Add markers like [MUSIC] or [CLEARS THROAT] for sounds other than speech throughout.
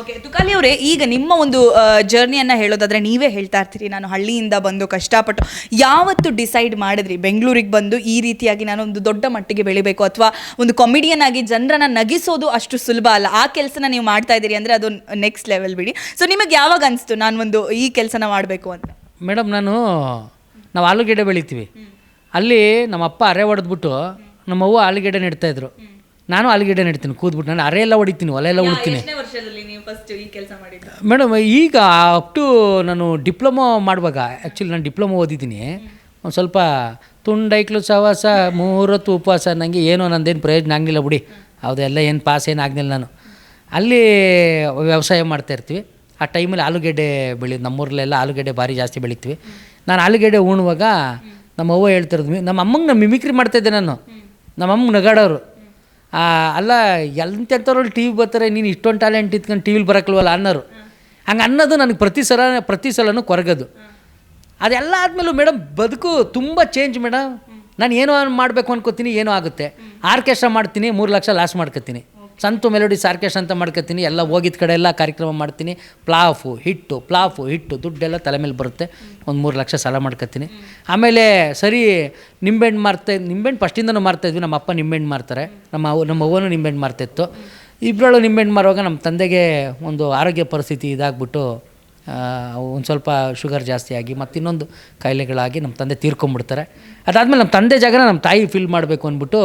Okay Tukali ಅವರೇ ಈಗ ನಿಮ್ಮ ಒಂದು ಜರ್ನಿಯನ್ನ ಹೇಳೋದಾದ್ರೆ ನೀವೇ ಹೇಳ್ತಾ ಇರ್ತೀರಿ. ನಾನು ಹಳ್ಳಿಯಿಂದ ಬಂದು ಕಷ್ಟಪಟ್ಟು ಯಾವತ್ತು ಡಿಸೈಡ್ ಮಾಡಿದ್ರಿ? ಬೆಂಗಳೂರಿಗೆ ಬಂದು ಈ ರೀತಿಯಾಗಿ ನಾನು ಒಂದು ದೊಡ್ಡ ಮಟ್ಟಿಗೆ ಬೆಳಿಬೇಕು ಅಥವಾ ಒಂದು ಕಾಮಿಡಿಯನ್ ಆಗಿ ಜನರನ್ನ ನಗಿಸೋದು ಅಷ್ಟು ಸುಲಭ ಅಲ್ಲ. ಆ ಕೆಲಸನ ನೀವು ಮಾಡ್ತಾ ಇದ್ದೀರಿ ಅಂದ್ರೆ ಅದು ನೆಕ್ಸ್ಟ್ ಲೆವೆಲ್ ಬಿಡಿ. ಸೊ ನಿಮಗೆ ಯಾವಾಗ ಅನಿಸ್ತು ನಾನು ಒಂದು ಈ ಕೆಲಸನ ಮಾಡಬೇಕು ಅಂತ? ಮೇಡಮ್ ನಾನು ನಾವು ಆಲೂಗೆಡ್ಡೆ ಬೆಳಿತೀವಿ. ಅಲ್ಲಿ ನಮ್ಮ ಅಪ್ಪ ಅರೆ ಹೊಡೆದ್ಬಿಟ್ಟು ನಮ್ಮ ಅವ್ವ ಆಲೂಗೆಡ್ಡೆ ನೆಡ್ತಾಯಿದ್ರು ನಾನು ಆಲೂಗೆಡ್ಡೆ ನೆಡ್ತೀನಿ ಕೂದ್ಬಿಟ್ಟು. ನಾನು ಅರೆ ಎಲ್ಲ ಹೊಡಿತೀನಿ ಹೊಲ ಎಲ್ಲ ನೀವು? ಫಸ್ಟ್ ಈ ಕೆಲಸ ಮಾಡಿದ್ದು. ಮೇಡಮ್ ಈಗ ಅಪ್ ಟು ನಾನು ಡಿಪ್ಲೊಮೊ ಮಾಡುವಾಗ ಆ್ಯಕ್ಚುಲಿ ನಾನು ಡಿಪ್ಲೊಮೊ ಓದಿದ್ದೀನಿ. ಒಂದು ಸ್ವಲ್ಪ ತುಂಡೈಕ್ಲು ಸವಾಸ ಮೂರತ್ತು ಉಪವಾಸ ನನಗೆ ಏನೋ ನಂದೇನು ಪ್ರಯೋಜನ ಆಗಲಿಲ್ಲ ಬಿಡಿ. ಅದೆಲ್ಲ ಏನು ಪಾಸ್ ಏನು ಆಗಲಿಲ್ಲ ನಾನು. ಅಲ್ಲಿ ವ್ಯವಸಾಯ ಮಾಡ್ತಾಯಿರ್ತೀವಿ ಆ ಟೈಮಲ್ಲಿ ಆಲೂಗೆಡ್ಡೆ ಬೆಳಿ ನಮ್ಮೂರಲ್ಲೆಲ್ಲ ಆಲೂಗೆಡ್ಡೆ ಭಾರಿ ಜಾಸ್ತಿ ಬೆಳಿತೀವಿ. ನಾನು ಆಲೂಗೆಡ್ಡೆ ಉಣ್ಣುವಾಗ ನಮ್ಮ ಅವ್ವ ಹೇಳ್ತಿರೋದು ನಮ್ಮ ಅಮ್ಮಂಗೆ ನಾನು ಮಿಮಿಕ್ರಿ ಮಾಡ್ತಾಯಿದ್ದೆ ನಾನು. ನಮ್ಮ ಅಮ್ಮ ನಗಾಡೋರು. ಅಲ್ಲ ಎಂತೆಂಥವ್ರು ಟಿ ವಿ ಬರ್ತಾರೆ ನೀನು ಇಷ್ಟೊಂದು ಟ್ಯಾಲೆಂಟ್ ಇಟ್ಕೊಂಡು ಟಿ ವಿಲಿ ಬರೋಕ್ಕಲ್ವಲ್ಲ ಅನ್ನೋರು. ಹಂಗೆ ಅನ್ನೋದು ನನಗೆ ಪ್ರತಿ ಸಲ ಪ್ರತಿ ಸಲನೂ ಕೊರಗೋದು. ಅದೆಲ್ಲ ಆದಮೇಲೂ ಮೇಡಮ್ ಬದುಕು ತುಂಬ ಚೇಂಜ್ ಮೇಡಮ್ ನಾನು ಏನೋ ಮಾಡಬೇಕು ಅನ್ಕೋತೀನಿ ಏನೋ ಆಗುತ್ತೆ. ಆರ್ಕೆಸ್ಟ್ರಾ ಮಾಡ್ತೀನಿ ಮೂರು ಲಕ್ಷ ಲಾಸ್ ಮಾಡ್ಕೊತೀನಿ ಸಂತು ಮೆಲೋಡಿಸ್ ಆರ್ಕೆಸ್ಟ್ರಾ ಅಂತ ಮಾಡ್ಕೊತೀನಿ. ಎಲ್ಲ ಹೋಗಿದ್ದ ಕಡೆ ಎಲ್ಲ ಕಾರ್ಯಕ್ರಮ ಮಾಡ್ತೀನಿ. ಪ್ಲಾಫು, ಹಿಟ್ಟು ಪ್ಲಾಫು, ಹಿಟ್ಟು, ದುಡ್ಡೆಲ್ಲ ತಲೆ ಮೇಲೆ ಬರುತ್ತೆ. ಒಂದು ಮೂರು ಲಕ್ಷ ಸಾಲ ಮಾಡ್ಕೊತೀನಿ. ಆಮೇಲೆ ಸರಿ, ನಿಂಬೆಹಣ್ಣು ಮಾರ್ತಾ, ನಿಂಬೆಹಣ್ಣು ಫಸ್ಟಿಂದನೂ ಮಾರ್ತಾಯಿದ್ವಿ ನಮ್ಮ ಅಪ್ಪ ನಿಂಬೆಹಣ್ಣು ಮಾರ್ತಾರೆ. ನಮ್ಮ ಅವ್ವ ನಮ್ಮ ಅವ್ವನೂ ನಿಂಬೆಹಣ್ಣು ಮಾರ್ತಾಯಿತ್ತು ಇಬ್ಬರಳು ನಿಂಬೆಹಣ್ಣು ಮಾರುವಾಗ ನಮ್ಮ ತಂದೆಗೆ ಒಂದು ಆರೋಗ್ಯ ಪರಿಸ್ಥಿತಿ ಇದಾಗ್ಬಿಟ್ಟು ಒಂದು ಸ್ವಲ್ಪ ಶುಗರ್ ಜಾಸ್ತಿ ಆಗಿ ಮತ್ತು ಇನ್ನೊಂದು ಕಾಯಿಲೆಗಳಾಗಿ ನಮ್ಮ ತಂದೆ ತೀರ್ಕೊಂಬಿಡ್ತಾರೆ. ಅದಾದಮೇಲೆ ನಮ್ಮ ತಂದೆ ಜಾಗನ ನಮ್ಮ ತಾಯಿ ಫೀಲ್ ಮಾಡಬೇಕು ಅಂದ್ಬಿಟ್ಟು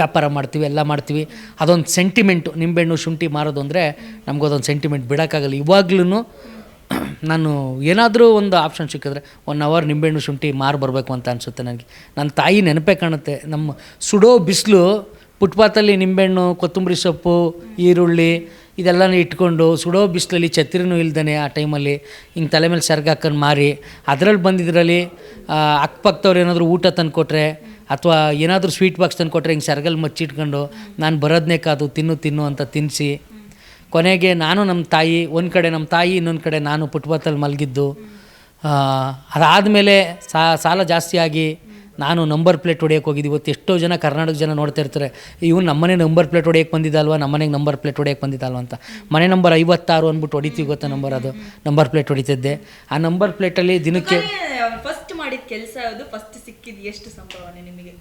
ವ್ಯಾಪಾರ ಮಾಡ್ತೀವಿ, ಎಲ್ಲ ಮಾಡ್ತೀವಿ. ಅದೊಂದು ಸೆಂಟಿಮೆಂಟು ನಿಂಬೆಹಣ್ಣು ಶುಂಠಿ ಮಾರೋದು ಅಂದರೆ ನಮಗದೊಂದು ಸೆಂಟಿಮೆಂಟ್ ಬಿಡೋಕ್ಕಾಗಲ್ಲ. ಇವಾಗ್ಲೂ [CLEARS THROAT] ನಾನು ಏನಾದರೂ ಒಂದು ಆಪ್ಷನ್ ಸಿಕ್ಕಿದ್ರೆ ಒನ್ ಅವರ್ ನಿಂಬೆಹಣ್ಣು ಶುಂಠಿ ಮಾರು ಬರಬೇಕು ಅಂತ ಅನಿಸುತ್ತೆ ನನಗೆ ನನ್ನ ತಾಯಿ ನೆನಪೇ ಕಾಣುತ್ತೆ. ನಮ್ಮ ಸುಡೋ ಬಿಸಿಲು ಫುಟ್ಪಾತಲ್ಲಿ ನಿಂಬೆಹಣ್ಣು, ಕೊತ್ತಂಬರಿ ಸೊಪ್ಪು, ಈರುಳ್ಳಿ ಇದೆಲ್ಲನೂ ಇಟ್ಕೊಂಡು ಸುಡೋ ಬಿಸಿಲಲ್ಲಿ ಛತ್ರಿನೂ ಇಲ್ದೇ ಆ ಟೈಮಲ್ಲಿ ಹಿಂಗೆ ತಲೆ ಮೇಲೆ ಸರ್ಗ ಹಾಕೊಂಡು ಮಾರಿ. ಅದರಲ್ಲಿ ಬಂದಿದ್ರಲ್ಲಿ ಅಕ್ಕಪಕ್ಕದವ್ರು ಏನಾದರೂ ಊಟ ತಂದುಕೊಟ್ರೆ ಅಥವಾ ಏನಾದರೂ ಸ್ವೀಟ್ ಬಾಕ್ಸ್ ತಂದು ಕೊಟ್ಟರೆ ಹಿಂಗೆ ಸರ್ಗಲ್ ಮಚ್ಚಿಟ್ಕೊಂಡು, ನಾನು ಬರೋದನ್ನೇ ಕಾದು, ತಿನ್ನು ತಿನ್ನು ಅಂತ ತಿನ್ನಿಸಿ ಕೊನೆಗೆ ನಾನು ನಮ್ಮ ತಾಯಿ, ಒಂದು ಕಡೆ ನಮ್ಮ ತಾಯಿ, ಇನ್ನೊಂದು ಕಡೆ ನಾನು ಪುಟ್ಬಾತಲ್ಲಿ ಮಲಗಿದ್ದು. ಅದಾದಮೇಲೆ ಸಾಲ ಜಾಸ್ತಿ ಆಗಿ ನಾನು ನಂಬರ್ ಪ್ಲೇಟ್ ಹೊಡೆಯೋಕೆ ಹೋಗಿದ್ದು. ಇವತ್ತು ಎಷ್ಟೋ ಜನ ಕರ್ನಾಟಕ ಜನ ನೋಡ್ತಾ ಇರ್ತಾರೆ, ಇವ್ನು ನಮ್ಮನೆ ನಂಬರ್ ಪ್ಲೇಟ್ ಹೊಡೆಯೋಕೆ ಬಂದಿದ್ದಲ್ವಾ? ನಮ್ಮನೆಗೆ ನಂಬರ್ ಪ್ಲೇಟ್ ಹೊಡೆಯೋಕೆ ಬಂದಿದ್ದಲ್ವ? ಅಂತ. ಮನೆ ನಂಬರ್ ಐವತ್ತಾರು ಅಂದ್ಬಿಟ್ಟು ಹೊಡಿತೀವಿ ಗೊತ್ತಾ ನಂಬರ್ ಅದು? ನಂಬರ್ ಪ್ಲೇಟ್ ಹೊಡಿತಿದ್ದೆ. ಆ ನಂಬರ್ ಪ್ಲೇಟಲ್ಲಿ ದಿನಕ್ಕೆ ಕೆಲಸ ಯಾವುದು ಫಸ್ಟ್ ಸಿಕ್ಕಿದ್ದು ಎಷ್ಟು ಸಂಭಾವನೆ ನಿಮಗೆ?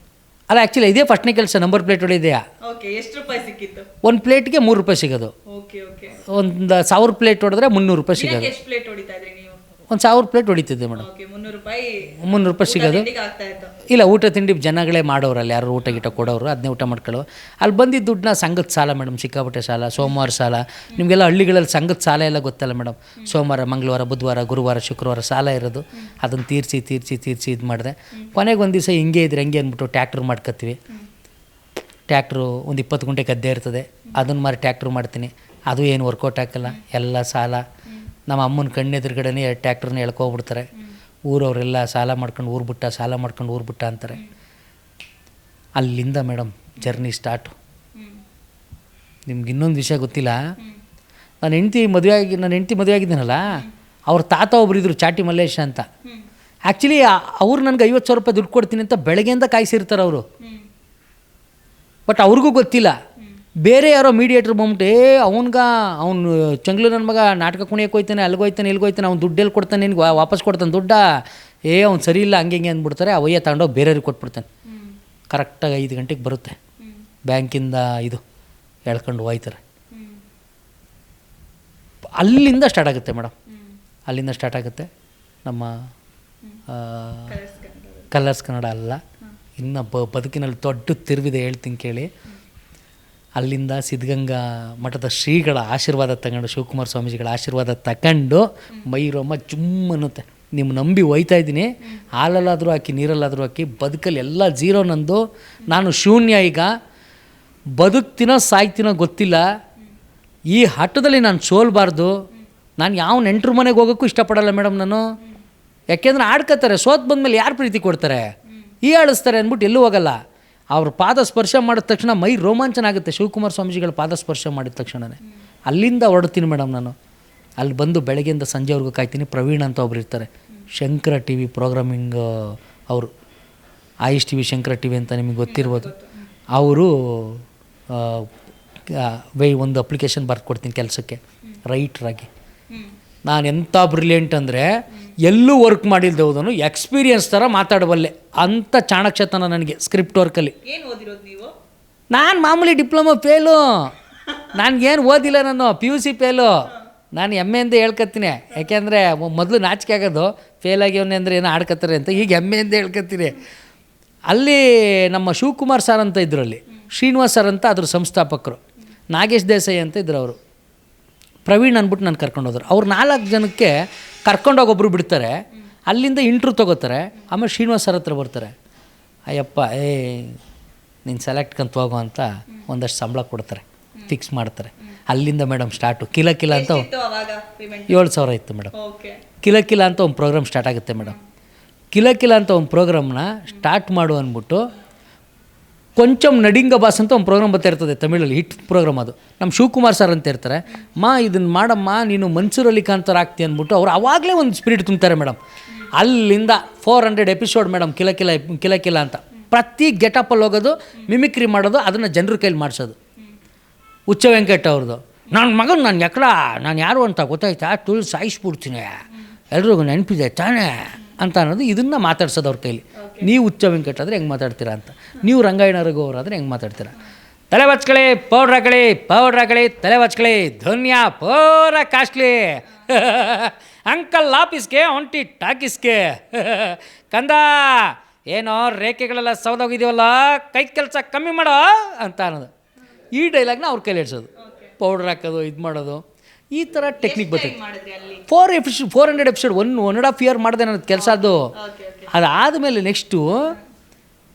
ಅಲ್ಲ ಆ್ಯಕ್ಚುಲಿ ಇದೇ ಫಸ್ಟ್ನೇ ಕೆಲಸ ನಂಬರ್ ಪ್ಲೇಟ್ ಇದೆಯಾ? ಓಕೆ ಎಷ್ಟು ರೂಪಾಯಿ ಸಿಕ್ಕಿತ್ತು? ಒಂದು ಪ್ಲೇಟ್ಗೆ ಮೂರು ರೂಪಾಯಿ ಸಿಗೋದು. ಓಕೆ ಓಕೆ ಒಂದು ಸಾವಿರ ಪ್ಲೇಟ್ ಹೊಡೆದ್ರೆ ಮುನ್ನೂರು ರೂಪಾಯಿ ಸಿಗೋದು. ಎಷ್ಟು ಪ್ಲೇಟ್ ಹೊಡಿತಾ ಒಂದು ಸಾವಿರ ಪ್ಲೇಟ್ ಹೊಡಿತಿದ್ದೆ ಮೇಡಮ್. ಮುನ್ನೂರು ರೂಪಾಯಿ ಮುನ್ನೂರು ರೂಪಾಯಿ ಸಿಗೋದು. ಇಲ್ಲ ಊಟ ತಿಂಡಿ ಜನಗಳೇ ಮಾಡೋರು ಅಲ್ಲಿ ಯಾರು ಊಟ ಗೀಟ ಕೊಡೋರು ಅದನ್ನೇ ಊಟ ಮಾಡ್ಕೊಳ್ಳೋ ಅಲ್ಲಿ ಬಂದಿದ್ದ ದುಡ್ಡನ್ನ ಸಂಘದ ಸಾಲ ಮೇಡಮ್ ಸಿಕ್ಕಾಪಟ್ಟೆ ಸಾಲ ಸೋಮವಾರ ಸಾಲ. ನಿಮಗೆಲ್ಲ ಹಳ್ಳಿಗಳಲ್ಲಿ ಸಂಘದ ಸಾಲ ಎಲ್ಲ ಗೊತ್ತಲ್ಲ ಮೇಡಮ್. ಸೋಮವಾರ ಮಂಗಳವಾರ ಬುಧವಾರ ಗುರುವಾರ ಶುಕ್ರವಾರ ಸಾಲ ಇರೋದು. ಅದನ್ನು ತೀರಿಸಿ ತೀರಿಸಿ ತೀರಿಸಿ ಇದು ಮಾಡಿದೆ. ಕೊನೆಗೆ ಒಂದು ದಿವಸ ಹಿಂಗೆ ಇದ್ರೆ ಹಂಗೆ ಅಂದ್ಬಿಟ್ಟು ಟ್ಯಾಕ್ಟ್ರ್ ಮಾಡ್ಕೊತೀವಿ ಟ್ಯಾಕ್ಟ್ರು ಒಂದು ಇಪ್ಪತ್ತು ಗುಂಟೆ ಗದ್ದೆ ಇರ್ತದೆ. ಅದನ್ನು ಮಾರಿ ಟ್ಯಾಕ್ಟ್ರು ಮಾಡ್ತೀನಿ. ಅದು ಏನು ವರ್ಕೌಟ್ ಹಾಕಲ್ಲ ಎಲ್ಲ ಸಾಲ. ನಮ್ಮ ಅಮ್ಮನ ಕಣ್ಣೆದುರುಗಡೆನೇ ಎರಡು ಟ್ಯಾಕ್ಟ್ರನ್ನ ಎಳ್ಕೊಬಿಡ್ತಾರೆ ಊರವರೆಲ್ಲ ಸಾಲ ಮಾಡ್ಕೊಂಡು ಊರು ಬಿಟ್ಟ, ಸಾಲ ಮಾಡ್ಕೊಂಡು ಊರು ಬಿಟ್ಟ ಅಂತಾರೆ. ಅಲ್ಲಿಂದ ಮೇಡಮ್ ಜರ್ನಿ ಸ್ಟಾರ್ಟು. ನಿಮ್ಗೆ ಇನ್ನೊಂದು ವಿಷಯ ಗೊತ್ತಿಲ್ಲ? ನಾನು ಹೆಂಡ್ತಿ ಮದುವೆ ಆಗಿ ನನ್ನ ಹೆಂಡ್ತಿ ಮದುವೆ ಆಗಿದ್ದೀನಲ್ಲ ಅವ್ರ ತಾತ ಒಬ್ಬರಿದ್ರು ಚಾಟಿ ಮಲ್ಲೇಶ ಅಂತ. ಆ್ಯಕ್ಚುಲಿ ಅವ್ರು ನನಗೆ ಐವತ್ತು ಸಾವಿರ ರೂಪಾಯಿ ದುಡ್ಡು ಕೊಡ್ತೀನಿ ಅಂತ ಬೆಳಗ್ಗೆಯಿಂದ ಕಾಯಿಸಿರ್ತಾರೆ ಅವರು. ಬಟ್ ಅವ್ರಿಗೂ ಗೊತ್ತಿಲ್ಲ. ಬೇರೆ ಯಾರೋ ಮೀಡಿಯೇಟ್ರ್ ಬಂದ್ಬಿಟ್ಟು ಏ ಅವನ್ಗ ಅವ್ನು ಚಂಗ್ಲು ನನ್ನ ಮಗ ನಾಟಕ ಕುಣಿಯಕ್ಕೆ ಹೋಯ್ತಾನೆ ಇಲ್ಲಿಗೆ ಹೋಯ್ತಾನೆ ಅವ್ನು ದುಡ್ಡು ಎಲ್ಲಿ ಕೊಡ್ತಾನೆ ನಿನ್ಗೆ ವಾಪಸ್ ಕೊಡ್ತಾನೆ ದುಡ್ಡ? ಏ ಅವ್ನು ಸರಿ ಇಲ್ಲ ಹಂಗೆ ಹಿಂಗೆ ಅಂದ್ಬಿಡ್ತಾರೆ ಅವಯ್ಯ ತಗೊಂಡೋಗಿ ಬೇರೆಯವ್ರಿಗೆ ಕೊಟ್ಬಿಡ್ತಾನೆ. ಕರೆಕ್ಟಾಗಿ ಐದು ಗಂಟೆಗೆ ಬರುತ್ತೆ. ಬ್ಯಾಂಕಿಂದ ಇದು ಎಳ್ಕೊಂಡು ಹೋಯ್ತಾರೆ. ಅಲ್ಲಿಂದ ಸ್ಟಾರ್ಟ್ ಆಗುತ್ತೆ ಮೇಡಮ್. ಅಲ್ಲಿಂದ ಸ್ಟಾರ್ಟ್ ಆಗುತ್ತೆ ನಮ್ಮ ಕಲರ್ಸ್ ಕನ್ನಡ. ಅಲ್ಲ. ಇನ್ನು ಬದುಕಿನಲ್ಲಿ ದೊಡ್ಡ ತಿರುವಿದೆ ಹೇಳ್ತೀನಿ ಕೇಳಿ. ಅಲ್ಲಿಂದ ಸಿದ್ಧಗಂಗಾ ಮಠದ ಶ್ರೀಗಳ ಆಶೀರ್ವಾದ ತಗೊಂಡು, ಶಿವಕುಮಾರ ಸ್ವಾಮೀಜಿಗಳ ಆಶೀರ್ವಾದ ತಗೊಂಡು ಮೈರೋಮ ಜುಮ್ ಅನ್ನುತ್ತೆ ನಿಮ್ಮ ನಂಬಿ ಹೋಯ್ತಾ ಇದ್ದೀನಿ. ಹಾಲಲ್ಲಾದರೂ ಹಾಕಿ, ನೀರಲ್ಲಾದರೂ ಹಾಕಿ, ಬದುಕಲ್ಲಿ ಎಲ್ಲ ಜೀರೋ ನಂದು. ನಾನು ಶೂನ್ಯ ಈಗ. ಬದುಕ್ತಿನೋ ಸಾಯ್ತಿನೋ ಗೊತ್ತಿಲ್ಲ. ಈ ಹಠದಲ್ಲಿ ನಾನು ಸೋಲ್ಬಾರ್ದು. ನಾನು ಯಾವ ನೆಂಟ್ರ ಮನೆಗೆ ಹೋಗೋಕ್ಕೂ ಇಷ್ಟಪಡಲ್ಲ ಮೇಡಮ್ ನಾನು. ಯಾಕೆಂದ್ರೆ ಆಡ್ಕೋತಾರೆ ಸೋತ್ ಬಂದಮೇಲೆ ಯಾರು ಪ್ರೀತಿ ಕೊಡ್ತಾರೆ? ಈ ಆಡಿಸ್ತಾರೆ ಅಂದ್ಬಿಟ್ಟು ಎಲ್ಲೂ ಹೋಗಲ್ಲ. ಅವ್ರ ಪಾದ ಸ್ಪರ್ಶ ಮಾಡಿದ ತಕ್ಷಣ ಮೈ ರೋಮಾಂಚನ ಆಗುತ್ತೆ ಶಿವಕುಮಾರ ಸ್ವಾಮೀಜಿಗಳ ಪಾದ ಸ್ಪರ್ಶ ಮಾಡಿದ ತಕ್ಷಣವೇ ಅಲ್ಲಿಂದ ಹೊರಡ್ತೀನಿ ಮೇಡಮ್ ನಾನು. ಅಲ್ಲಿ ಬಂದು ಬೆಳಗ್ಗೆಯಿಂದ ಸಂಜೆವರೆಗೂ ಕಾಯ್ತೀನಿ. ಪ್ರವೀಣ್ ಅಂತ ಒಬ್ರು ಇರ್ತಾರೆ. ಶಂಕರ ಟಿ ವಿ ಪ್ರೋಗ್ರಾಮಿಂಗ್ ಅವರು. Ayush T V, Shankara T V ಅಂತ ನಿಮಗೆ ಗೊತ್ತಿರ್ಬೋದು. ಅವರು ವೈ ಒಂದು ಅಪ್ಲಿಕೇಶನ್ ಬರ್ದು ಕೊಡ್ತೀನಿ ಕೆಲಸಕ್ಕೆ. ರೈಟ್ರಾಗಿ ನಾನು ಎಂಥ ಬ್ರಿಲಿಯಂಟ್ ಅಂದರೆ ಎಲ್ಲೂ ವರ್ಕ್ ಮಾಡಿದ ಹೋದನು ಎಕ್ಸ್ಪೀರಿಯನ್ಸ್ ಥರ ಮಾತಾಡಬಲ್ಲೆ. ಅಂಥ ಚಾಣಕ್ಷತನ ನನಗೆ ಸ್ಕ್ರಿಪ್ಟ್ ವರ್ಕಲ್ಲಿ ಏನು ಓದಿರೋದು ನೀವು? ನಾನು ಮಾಮೂಲಿ ಡಿಪ್ಲೊಮಾ ಫೇಲು ನನಗೇನು ಓದಿಲ್ಲ ನಾನು ಪಿ ಯು ಸಿ ಫೇಲು ನಾನು ಹೆಮ್ಮೆಯಿಂದ ಹೇಳ್ಕತ್ತೀನಿ. ಯಾಕೆಂದರೆ ಮೊದಲು ನಾಚಿಕೆ ಆಗೋದು. ಫೇಲ್ ಆಗ್ಯವನೇ ಅಂದರೆ ಏನೋ ಆಡ್ಕೊತಾರೆ ಅಂತ. ಈಗ ಹೆಮ್ಮೆಯಿಂದ ಹೇಳ್ಕತ್ತೀನಿ. ಅಲ್ಲಿ ನಮ್ಮ ಶಿವಕುಮಾರ್ ಸರ್ ಅಂತ ಇದ್ರು ಅಲ್ಲಿ. ಶ್ರೀನಿವಾಸ್ ಸರ್ ಅಂತ ಅದ್ರ ಸಂಸ್ಥಾಪಕರು. ನಾಗೇಶ್ ದೇಸಾಯಿ ಅಂತ ಇದ್ರು ಅವರು. ಪ್ರವೀಣ್ ಅಂದ್ಬಿಟ್ಟು ನಾನು ಕರ್ಕೊಂಡೋದ್ರು ಅವ್ರು ನಾಲ್ಕು ಜನಕ್ಕೆ ಕರ್ಕೊಂಡೋಗಿ ಒಬ್ಬರು ಬಿಡ್ತಾರೆ. ಅಲ್ಲಿಂದ ಇಂಟ್ರೂ ತೊಗೋತಾರೆ ಆಮೇಲೆ ಶ್ರೀನಿವಾಸ್ ಸರ್ ಹತ್ರ ಬರ್ತಾರೆ. ಅಯ್ಯಪ್ಪ ಏ ನೀನು ಸೆಲೆಕ್ಟ್ ಕಂತ ಹೋಗೋ ಅಂತ ಒಂದಷ್ಟು ಸಂಬಳ ಕೊಡ್ತಾರೆ ಫಿಕ್ಸ್ ಮಾಡ್ತಾರೆ. ಅಲ್ಲಿಂದ ಮೇಡಮ್ ಸ್ಟಾರ್ಟು ಕಿಲ ಕಿಲ ಅಂತ ಏಳು ಸಾವಿರ ಇತ್ತು ಮೇಡಮ್ ಕಿಲ ಕಿಲ ಅಂತ ಒಂದು ಪ್ರೋಗ್ರಾಮ್ ಸ್ಟಾರ್ಟ್ ಆಗುತ್ತೆ ಮೇಡಮ್ ಕಿಲ ಕಿಲ ಅಂತ ಒಂದು ಪ್ರೋಗ್ರಾಮ್ನ ಸ್ಟಾರ್ಟ್ ಮಾಡು ಅಂದ್ಬಿಟ್ಟು ಕೊಂಚಂ ನಡಿಂಗ ಬಾಸ್ ಅಂತ ಒಂದು ಪ್ರೋಗ್ರಾಮ್ ಬರ್ತಾ ಇರ್ತದೆ ತಮಿಳಲ್ಲಿ ಹಿಟ್ ಪ್ರೋಗ್ರಾಮ್ ಅದು. ನಮ್ಮ ಶಿವಕುಮಾರ್ ಸರ್ ಅಂತ ಇರ್ತಾರೆ. ಮಾ ಇದನ್ನು ಮಾಡಮ್ಮ ನೀನು ಮನ್ಸೂರಲ್ಲಿ ಕಾಂತರ ಆಗ್ತಿ ಅಂದ್ಬಿಟ್ಟು ಅವ್ರು ಆವಾಗಲೇ ಒಂದು ಸ್ಪಿರಿಟ್ ತುಂಬ್ತಾರೆ ಮೇಡಮ್ ಅಲ್ಲಿಂದ ಫೋರ್ ಹಂಡ್ರೆಡ್ ಎಪಿಸೋಡ್ ಮೇಡಮ್ ಕಿಲಕಿಲ ಕಿಲಕಿಲ ಕಿಲ ಕಿಲ ಅಂತ. ಪ್ರತಿ ಗೆಟಪಲ್ಲಿ ಹೋಗೋದು ಮಿಮಿಕ್ರಿ ಮಾಡೋದು ಅದನ್ನು ಜನರ ಕೈಲಿ ಮಾಡಿಸೋದು. ಹುಚ್ಚ ವೆಂಕಟ ಅವ್ರದ್ದು ನನ್ನ ಮಗನ ನಾನು ಎಕ್ಕಡ ನಾನು ಯಾರು ಅಂತ ಗೊತ್ತಾಯ್ತಾ? ತುಳು ಸಾಯಿಸ್ಬಿಡ್ತೀನಿ ಎಲ್ರಿಗೂ ನೆನಪಿದೆ ತಾನೇ ಅಂತ ಅನ್ನೋದು ಇದನ್ನು ಮಾತಾಡ್ಸೋದು ಅವ್ರ ಕೈಲಿ. ನೀವು ಹುಚ್ಚ ವೆಂಕಟ ಆದರೆ ಹೆಂಗೆ ಮಾತಾಡ್ತೀರಾ ಅಂತ. ನೀವು ರಂಗಾಯಣರಿಗೂ ಅವರಾದ್ರೆ ಹೆಂಗೆ ಮಾತಾಡ್ತೀರಾ? ತಲೆ ಬಚ್ಕಳಿ ಪೌಡ್ರ್ ಹಾಕಳಿ ಪೌಡ್ರ್ ಹಾಕಳಿ ತಲೆ ಬಚ್ಕಳಿ ಧನ್ಯ ಪೌರ ಕಾಸ್ಟ್ಲಿ. [LAUGHS] ಅಂಕಲ್ ಆಫೀಸ್ಗೆ ಒಂಟಿ ಟಾಕೀಸ್ಗೆ. [LAUGHS] ಕಂದ ಏನೋ ರೇಖೆಗಳೆಲ್ಲ ಸೌದೋಗಿದ್ದೀವಲ್ಲ ಕೈ ಕೆಲಸ ಕಮ್ಮಿ ಮಾಡೋ ಅಂತ ಅನ್ನೋದು. ಈ ಡೈಲಾಗ್ನ ಅವ್ರ ಕೈಲಿ ಹಿಡ್ಸೋದು ಪೌಡ್ರ್ ಹಾಕೋದು ಇದು ಮಾಡೋದು. ಈ ಥರ ಟೆಕ್ನಿಕ್ ಬರ್ತೈತೆ. Four episode four hundred episode one one and half year ಮಾಡಿದೆ ನನ್ನ ಕೆಲಸ ಅದು. ಅದಾದಮೇಲೆ ನೆಕ್ಸ್ಟು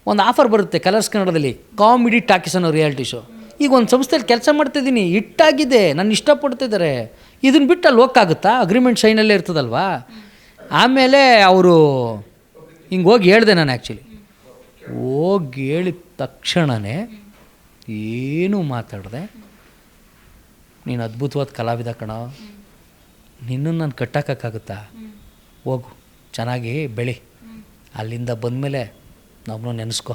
ಒಂದು ಆಫರ್ ಬರುತ್ತೆ ಕಲರ್ಸ್ ಕನ್ನಡದಲ್ಲಿ. ಕಾಮಿಡಿ ಟಾಕೀಸ್ ಅನ್ನೋ ರಿಯಾಲಿಟಿ ಶೋ ಈಗ ಒಂದು ಸಂಸ್ಥೆಯಲ್ಲಿ ಕೆಲಸ ಮಾಡ್ತಿದ್ದೀನಿ, ಹಿಟ್ಟಾಗಿದೆ, ನಾನು ಇಷ್ಟಪಡ್ತಿದ್ದಾರೆ ಇದನ್ನು ಬಿಟ್ಟು ಅಲ್ಲಿ ಹೋಗಕ್ಕಾಗುತ್ತಾ ಅಗ್ರಿಮೆಂಟ್ ಸೈನಲ್ಲೇ ಇರ್ತದಲ್ವಾ? ಆಮೇಲೆ ಅವರು ಹಿಂಗೆ ಹೋಗಿ ಹೇಳಿದೆ ನಾನು ಆ್ಯಕ್ಚುಲಿ ಹೋಗಿ ಹೇಳಿದ ತಕ್ಷಣವೇ ಏನೂ ಮಾತಾಡಿದೆ. ನೀನು ಅದ್ಭುತವಾದ ಕಲಾವಿದ ಕಣ. ನಿನ್ನನ್ನು ನಾನು ಕಟ್ಟಾಕಾಗುತ್ತಾ ಹೋಗು, ಚೆನ್ನಾಗಿ ಬೆಳಿ. ಅಲ್ಲಿಂದ ಬಂದಮೇಲೆ ನಮ್ಮನ್ನು ನೆನೆಸ್ಕೊ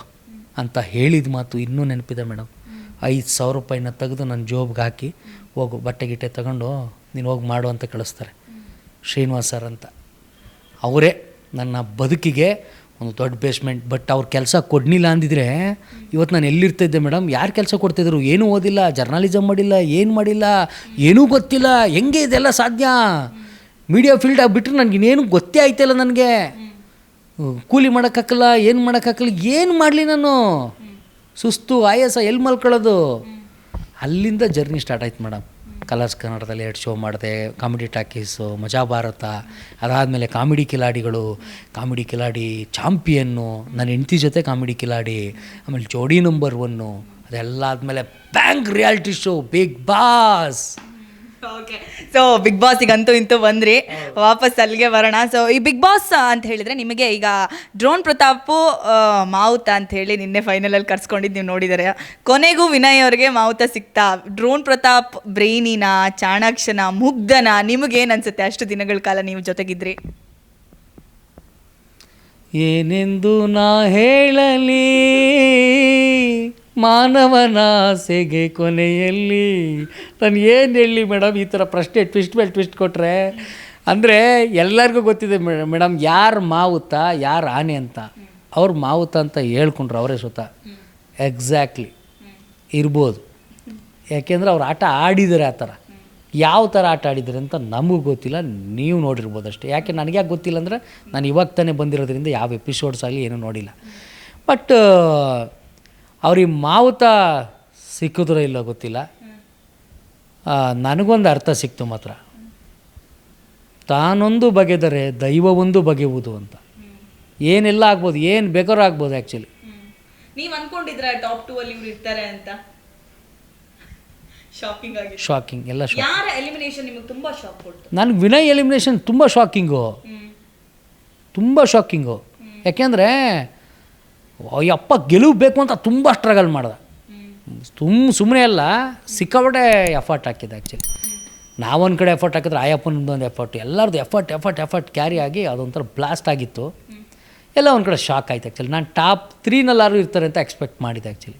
ಅಂತ ಹೇಳಿದ ಮಾತು ಇನ್ನೂ ನೆನಪಿದೆ ಮೇಡಮ್ ಐದು ಸಾವಿರ ರೂಪಾಯಿನ ತೆಗೆದು ನನ್ನ ಜೋಬ್ಗೆ ಹಾಕಿ ಹೋಗು ಬಟ್ಟೆ ಗಿಟ್ಟೆ ತಗೊಂಡು ನೀನು ಹೋಗಿ ಮಾಡು ಅಂತ ಕಳಿಸ್ತಾರೆ. ಶ್ರೀನಿವಾಸ್ ಸರ್ ಅಂತ. ಅವರೇ ನನ್ನ ಬದುಕಿಗೆ ಒಂದು ದೊಡ್ಡ ಬೇಸ್ಮೆಂಟ್ ಬಟ್ ಅವ್ರ ಕೆಲಸ ಕೊಡಲಿಲ್ಲ ಅಂದಿದ್ರೆ ಇವತ್ತು ನಾನು ಎಲ್ಲಿರ್ತಿದ್ದೆ ಮೇಡಮ್? ಯಾರು ಕೆಲಸ ಕೊಡ್ತಿದ್ರು? ಏನೂ ಓದಿಲ್ಲ ಜರ್ನಲಿಸಮ್ ಮಾಡಿಲ್ಲ ಏನು ಮಾಡಿಲ್ಲ ಏನೂ ಗೊತ್ತಿಲ್ಲ ಹೆಂಗೆ ಇದೆಲ್ಲ ಸಾಧ್ಯ? ಮೀಡಿಯಾ ಫೀಲ್ಡ್ ಆಗಿಬಿಟ್ರೆ ನನಗೆ ಇನ್ನೇನು ಗೊತ್ತೇ ಆಯ್ತಿಲ್ಲ ನನಗೆ. ಕೂಲಿ ಮಾಡೋಕ್ಕಾಗಲ್ಲ ಏನು ಮಾಡೋಕ್ಕಾಗಲ್ಲ ಏನು ಮಾಡಲಿ ನಾನು? ಸುಸ್ತು ಆಯಾಸ ಎಲ್ಲಿ ಮಲ್ಕೊಳ್ಳೋದು? ಅಲ್ಲಿಂದ ಜರ್ನಿ ಸ್ಟಾರ್ಟ್ ಆಯ್ತು ಮೇಡಮ್. ಕಲರ್ಸ್ ಕನ್ನಡದಲ್ಲಿ ಎರಡು ಶೋ ಮಾಡಿದೆ, ಕಾಮಿಡಿ ಟಾಕೀಸು, ಮಜಾ ಭಾರತ, ಅದಾದಮೇಲೆ ಕಾಮಿಡಿ ಕಿಲಾಡಿಗಳು, ಕಾಮಿಡಿ ಕಿಲಾಡಿ ಚಾಂಪಿಯನ್ನು, ನನ್ನ ಹೆಂಡತಿ ಜೊತೆ ಕಾಮಿಡಿ ಕಿಲಾಡಿ, ಆಮೇಲೆ ಜೋಡಿ ನಂಬರ್ ಒನ್ನು, ಅದೆಲ್ಲ ಆದಮೇಲೆ bank reality show, Bigg Boss. Okay so Bigg ಬಾಸಿಗಂತೂ ಇಂತೂ ಬಂದ್ರಿ. ವಾಪಸ್ ಅಲ್ಲಿಗೆ ಬರೋಣ. ಸೊ ಈ ಬಿಗ್ ಬಾಸ್ ಅಂತ ಹೇಳಿದ್ರೆ ನಿಮಗೆ ಈಗ ಡ್ರೋನ್ ಪ್ರತಾಪು ಆ, ಮಾವುತ ಅಂತ ಹೇಳಿ ನಿನ್ನೆ ಫೈನಲಲ್ಲಿ ಕರ್ಸ್ಕೊಂಡಿದ್ದು ನೀವು ನೋಡಿದರೆ. ಕೊನೆಗೂ ವಿನಯ್ ಅವ್ರಿಗೆ ಮಾವುತ ಸಿಕ್ತಾ ಡ್ರೋನ್ ಪ್ರತಾಪ್ ಬ್ರೈನಿನ ಚಾಣಾಕ್ಷನ ಮುಗ್ಧನ ನಿಮಗೇನು ಅನ್ಸುತ್ತೆ ಅಷ್ಟು ದಿನಗಳ ಕಾಲ ನೀವು ಜೊತೆಗಿದ್ರಿ? ಏನೆಂದು ನಾ ಹೇಳಲಿ? ಮಾನವನ ಆಸೆಗೆ ಕೊನೆಯಲ್ಲಿ. ನಾನು ಏನು ಹೇಳಿ ಮೇಡಮ್ ಈ ಥರ ಪ್ರಶ್ನೆ ಟ್ವಿಸ್ಟ್ ಮೇಲೆ ಟ್ವಿಸ್ಟ್ ಕೊಟ್ಟರೆ ಅಂದರೆ ಎಲ್ಲರಿಗೂ ಗೊತ್ತಿದೆ ಮೇಡಮ್ ಯಾರು ಮಾವುತ, ಯಾರು ಆನೆ ಅಂತ. ಅವ್ರು ಮಾವುತ ಅಂತ ಹೇಳ್ಕೊಂಡ್ರು ಅವರೇ ಸ್ವತಃ ಎಕ್ಸಾಕ್ಟ್ಲಿ ಇರ್ಬೋದು. ಯಾಕೆಂದರೆ ಅವ್ರು ಆಟ ಆಡಿದರೆ ಆ ಥರ ಯಾವ ಥರ ಆಟ ಆಡಿದ್ದಾರೆ ಅಂತ ನಮಗೂ ಗೊತ್ತಿಲ್ಲ, ನೀವು ನೋಡಿರ್ಬೋದು ಅಷ್ಟೇ. ಯಾಕೆ ನನಗೆ ಯಾಕೆ ಗೊತ್ತಿಲ್ಲ ಅಂದರೆ ನಾನು ಇವಾಗ ತಾನೇ ಬಂದಿರೋದ್ರಿಂದ ಯಾವ ಎಪಿಸೋಡ್ಸ್ ಆಗಲಿ ಏನೂ ನೋಡಿಲ್ಲ. ಬಟ್ ಅವ್ರಿಗೆ ಮಾವುತ ಸಿಕ್ಕಿದ್ರೆ ಇಲ್ಲೋ ಗೊತ್ತಿಲ್ಲ. ನನಗೊಂದು ಅರ್ಥ ಸಿಕ್ತು ಮಾತ್ರ. ತಾನೊಂದು ಬಗೆದರೆ ದೈವವೊಂದು ಬಗೆಯುವುದು ಅಂತ. ಏನೆಲ್ಲ ಆಗ್ಬೋದು ಏನು ಬೇಕಾದ್ರೂ ಆಗ್ಬೋದು ಆ್ಯಕ್ಚುಲಿ ನೀವು ಅನ್ಕೊಂಡಿದ್ರ ಟಾಪ್ ಟೂ ಅಲ್ಲಿ ಇವ್ರು ಇರ್ತಾರೆ ಅಂತ? ಶಾಕಿಂಗ್ ಆಗಿ ಶಾಕಿಂಗ್ ಎಲ್ಲ ಯಾರ ಎಲಿಮಿನೇಷನ್ ನಿಮಗೆ ತುಂಬಾ ಶಾಕ್ ಕೊಡ್ತು? ನನಗೆ ವಿನಯ್ ಎಲಿಮಿನೇಷನ್ ತುಂಬ ಶಾಕಿಂಗು ತುಂಬ ಶಾಕಿಂಗು ಯಾಕೆಂದರೆ ಅಯ್ಯಪ್ಪ ಗೆಲುವು ಬೇಕು ಅಂತ ತುಂಬ ಸ್ಟ್ರಗಲ್ ಮಾಡ್ದೆ. ತುಂಬ ಸುಮ್ಮನೆ ಅಲ್ಲ, ಸಿಕ್ಕಾಪಟ್ಟೆ ಎಫರ್ಟ್ ಹಾಕಿದೆ ಆ್ಯಕ್ಚುಲಿ ನಾವೊಂದು ಕಡೆ ಎಫರ್ಟ್ ಹಾಕಿದ್ರೆ ಆಯಪ್ಪನದು ಒಂದು ಎಫರ್ಟ್ ಎಲ್ಲರದ್ದು ಎಫರ್ಟ್ ಎಫರ್ಟ್ ಎಫರ್ಟ್ ಕ್ಯಾರಿ ಆಗಿ ಅದೊಂಥರ ಬ್ಲಾಸ್ಟ್ ಆಗಿತ್ತು. ಎಲ್ಲ ಒಂದು ಕಡೆ ಶಾಕ್ ಆಯ್ತು ಆ್ಯಕ್ಚುಲಿ ನಾನು ಟಾಪ್ ತ್ರೀನಲ್ಲಾರು ಇರ್ತಾರೆ ಅಂತ ಎಕ್ಸ್ಪೆಕ್ಟ್ ಮಾಡಿದ್ದೆ ಆ್ಯಕ್ಚುಲಿ